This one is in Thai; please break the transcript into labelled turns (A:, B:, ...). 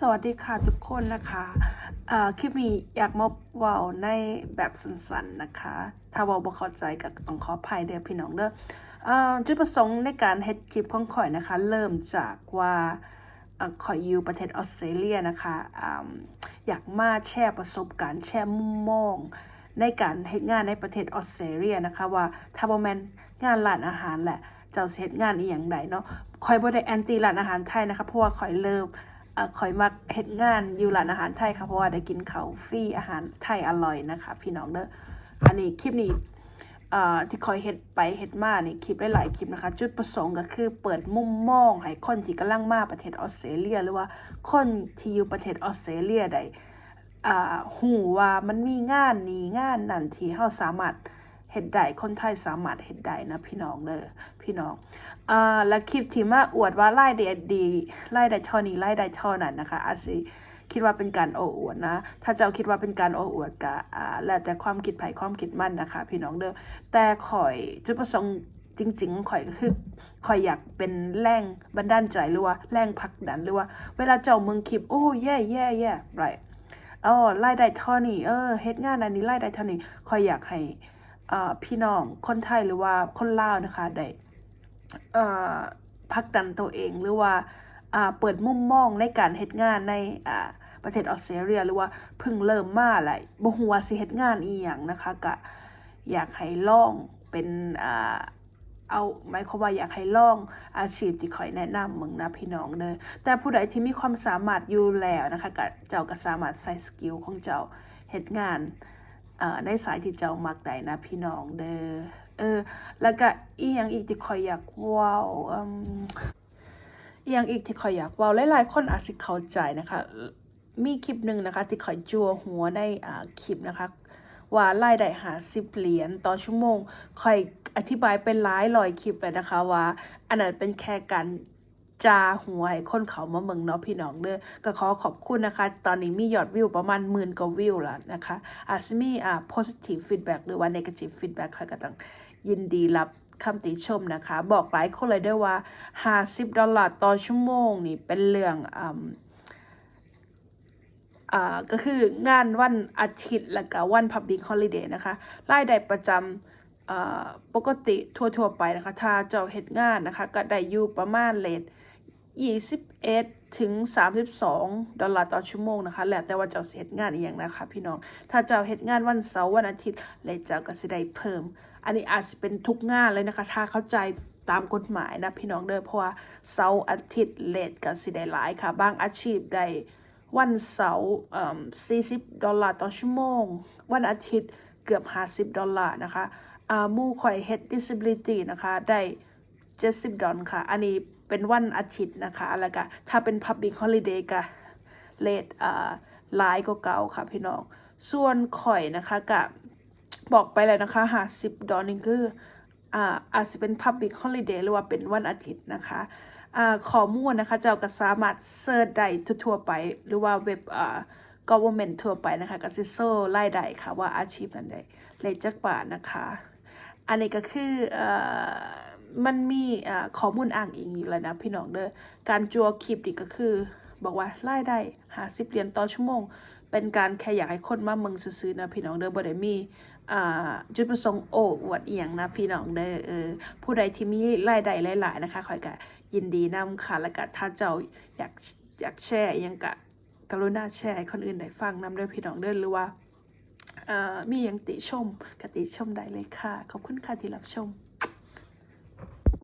A: สวัสดีค่ะทุกคนนะคะคลิปนี้อยากมาเว่าในแบบสั้นๆนะคะ ถ้าว่าบ่เข้าใจก็ต้องขออภัยเด้อพี่น้องเด้ออจุดประสงค์ในการเฮ็ดคลิปของข่อยนะคะ เริ่มจากว่าอข่อยอยู่ประเทศออสเตรเลียนะคะออยากมาแชร์ประสบการณ์แชร์มุมมองในการเฮ็ดงานในประเทศออสเตรเลียนะคะว่าถ้าบ่แม่นงานร้านอาหารแหละเจ้าเฮ็ดงานอีหยังใดเนาะข่อยบ่ได้แอนตี้ร้านอาหารไทยนะคะเพราะว่าข่อยเริ่ม คอยมักเฮ็ดงานอยู่ร้านอาหารไทยค่ะเพราะว่าได้กินข้าฟรีอาหารไทยอร่อยนะคะ พี่น้องเด้ออันนี้คลิปนี้อ่อที่คอยเฮ็ดไปเฮ็ดมานี่คลิปหลายๆคลิปนะคะ จุดประสงค์ก็คือเปิดมุมมองให้คนที่กำลังมาประเทศออสเตรเลีย หรือว่าคนที่อยู่ประเทศออสเตรเลียได้อ่าหูว่ามันมีงานนี้งานนั่นที่เฮาสามารถ เฮ็ดได้คนไทยสามารถเฮ็ดได้นะพี่น้องเด้อพี่น้องอ่าและคลิปที่มาอวดว่าไล่ได้ดีไล่ได้เท่านี้ไล่ได้เท่านั้นนะคะอาจสิคิดว่าเป็นการโอ้อวดนะ ถ้าเจ้าคิดว่าเป็นการโอ้อวดก็อ่าแล้วแต่ความคิดไผ่ความคิดมั่นนะคะ พี่น้องเด้อแต่ข่อยจุดประสงค์จริงๆของข่อยก็คือข่อยอยากเป็นแรงบันดาลใจหรือว่าแรงผลักดันหรือว่าเวลาเจ้าเมืองคลิปโอ้แย่แย่แย่ right อ๋อไล่ได้เท่านี้เออเฮ็ดงานอันนี้ไล่ได้เท่านี้ข่อยอยากให้ พี่น้องคนไทยหรือว่าคนลาวนะคะได้พักดันตัวเองหรือว่าเปิดมุมมองในการเฮ็ดงานในประเทศออสเตรเลีย หรือว่าเพิ่งเริ่มมาแหละบ่ฮู้ว่าสิเฮ็ดงานอีหยังนะคะก็อยากให้ลองเป็นอเอาหมายความว่าอยากให้ลองอาชีพที่ข่อยแนะนำมึงนะพี่น้องเด้อแต่ผู้ใดที่มีความสามารถอยู่แล้วนะคะก็เจ้าก็สามารถใส่สกิลของเจ้าเฮ็ดงาน ในสายที่เจ้ามักได้นะพี่น้องเด้อเออ แล้วก็อีหยังอีกที่ข่อยอยากว้าอืมอีหยังอีกที่ข่อยอยากว้าวหลายๆคนอาจสิเข้าใจนะคะ มีคลิปหนึ่งนะคะที่ข่อยจัวหัวในอ่าคลิปนะคะว่ารายได้หาสิบเหรียญต่อชั่วโมงข่อยอธิบายเป็นหลายร้อยคลิปเลยนะคะว่า อันนั้นเป็นแค่การ จาหัวให้คนเขามาเมืองเนาะพี่น้องเด้อก็ขอขอบคุณนะคะ ตอนนี้มียอดวิวประมาณหมื่นกว่าวิวแล้วนะคะอาจจะมีอ่า positive feedback หรือว่า negative feedback ข่อยก็ต้องยินดีรับคำติชมนะคะ บอกหลายคนเลยด้วยว่า 50 ดอลลาร์ต่อชั่วโมงนี่เป็นเรื่องอ่าก็คืองานวันอาทิตย์ และก็วัน Public Holiday นะคะ รายได้ประจำอ่าปกติทั่วๆไปนะคะ ถ้าเจ้าเฮ็ดงานนะคะ ก็ได้อยู่ประมาณเลท 21 ถึง 32 ดอลลาร์ต่อชั่วโมงนะคะ แล้วแต่ว่าเจ้าสิเฮ็ดงานอีหยังนะคะ พี่น้อง ถ้าเจ้าเฮ็ดงานวันเสาร์วันอาทิตย์เลทเจ้าก็สิได้เพิ่ม อันนี้อาจจะเป็นทุกงานเลยนะคะ ถ้าเข้าใจตามกฎหมายนะพี่น้องเด้อเพราะว่าเสาร์อาทิตย์เลทก็สิได้หลายค่ะ บางอาชีพได้วันเสาร์เอ่อ40ดอลลาร์ต่อชั่วโมง วันอาทิตย์เกือบ50ดอลลาร์นะคะอ่ามู่ข่อยเฮ็ด disability นะคะ ได้70ดอลค่ะ อันนี้ เป็นวันอาทิตย์นะคะ แล้วก็ถ้าเป็น public holiday ก็เลทอ่าหลายกว่าเก่าค่ะพี่น้อง ส่วนข่อยนะคะกับบอกไปเลยนะคะหาสิบดอลนี่คืออ่าอาจจะเป็น Public Holiday หรือว่าเป็นวันอาทิตย์นะคะอ่าข้อมูลนะคะเจ้าก็สามารถเสิร์ชได้ทั่วไป หรือว่าเว็บอ่า government ทั่วไปนะคะก็สิโซ่ไล่ได้ค่ะว่าอาชีพนั้นใดเลยจักบาทนะคะ อันนี้ก็คือเอ่อ มันมีข้อมูลอ้างอิงอีกแล้วนะพี่น้องเด้อการจัวคลิปนี่ก็คือ บอกว่ารายได้หาสิบเหรียญต่อชั่วโมง เป็นการแค่อยากให้คนมาเมืองซื้อนะพี่น้องเด้อบ่ได้มี่จุดประสงค์โอ้อวดเอียงนะพี่น้องเด้อเออผู้ใดที่มีรายได้หลายๆนะคะคอยกะยินดีนำค่ะแล้วก็ถ้าเจ้าอยากอยากแชร์ยังกะกรุณาแชร์ให้คนอื่นได้ฟังนำเด้อพี่น้องเด้อหรือว่ามีหยังติชมกติชมได้เลยค่ะ ขอบคุณค่ะที่รับชม